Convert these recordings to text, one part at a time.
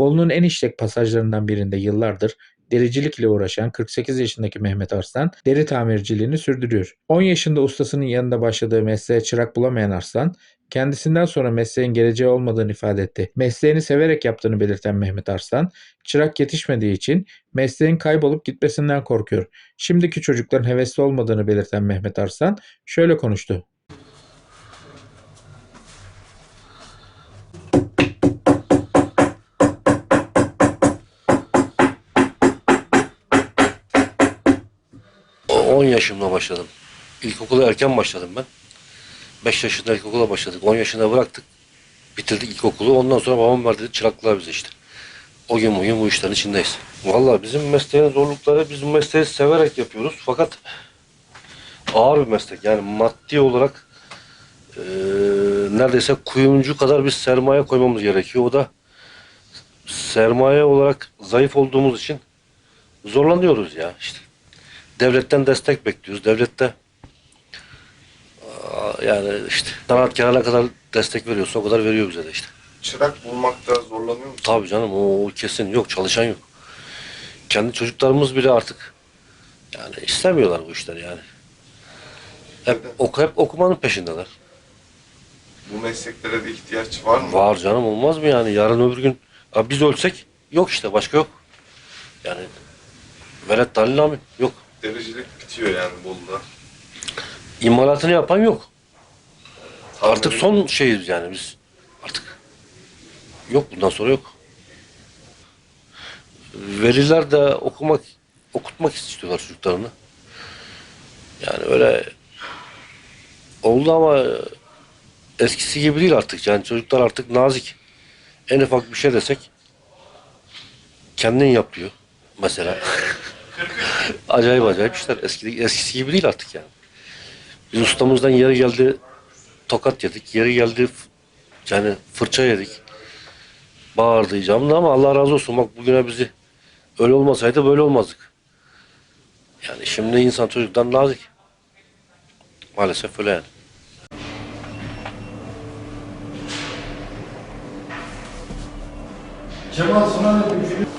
Bolu'nun en işlek pasajlarından birinde yıllardır dericilikle uğraşan 48 yaşındaki Mehmet Arslan deri tamirciliğini sürdürüyor. 10 yaşında ustasının yanında başladığı mesleğe çırak bulamayan Arslan, kendisinden sonra mesleğin geleceği olmadığını ifade etti. Mesleğini severek yaptığını belirten Mehmet Arslan, çırak yetişmediği için mesleğin kaybolup gitmesinden korkuyor. Şimdiki çocukların hevesli olmadığını belirten Mehmet Arslan şöyle konuştu. 10 yaşımda başladım. İlkokula erken başladım ben. 5 yaşında ilkokula başladık. 10 yaşında bıraktık. Bitirdik ilkokulu. Ondan sonra babam verdi dedi, çıraklığa bize işte. O gün bugün bu işlerin içindeyiz. Vallahi bizim mesleğin zorlukları biz bu mesleği severek yapıyoruz. Fakat ağır bir meslek. Yani maddi olarak eee, neredeyse kuyumcu kadar bir sermaye koymamız gerekiyor. O da sermaye olarak zayıf olduğumuz için zorlanıyoruz ya işte devletten destek bekliyoruz. Devlet de yani işte sanatkara ne kadar destek veriyorsa o kadar veriyor bize de işte. Çırak bulmakta zorlanıyor musun? Tabii canım o, o kesin yok çalışan yok. Kendi çocuklarımız bile artık yani istemiyorlar bu işleri yani. Hep, Neden? oku, hep okumanın peşindeler. Bu mesleklere de ihtiyaç var mı? Var canım olmaz mı yani yarın öbür gün ya biz ölsek yok işte başka yok. Yani velet dalil yok. Dericilik bitiyor yani Bolu'da. İmalatını yapan yok. Artık Tahmin- son şeyiz yani biz. Artık yok bundan sonra yok. Veliler de okumak okutmak istiyorlar çocuklarını. Yani öyle oldu ama eskisi gibi değil artık. Yani çocuklar artık nazik. En ufak bir şey desek kendin yapıyor mesela. acayip acayip işler. Eski, eskisi gibi değil artık yani. Biz ustamızdan yeri geldi tokat yedik. Yeri geldi yani fırça yedik. Bağırdı icabında ama Allah razı olsun bak bugüne bizi öyle olmasaydı böyle olmazdık. Yani şimdi insan çocuktan nazik. Maalesef öyle yani. Cemal sana ne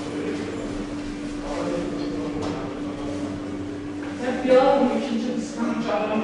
Białego i Chińczyk skończono,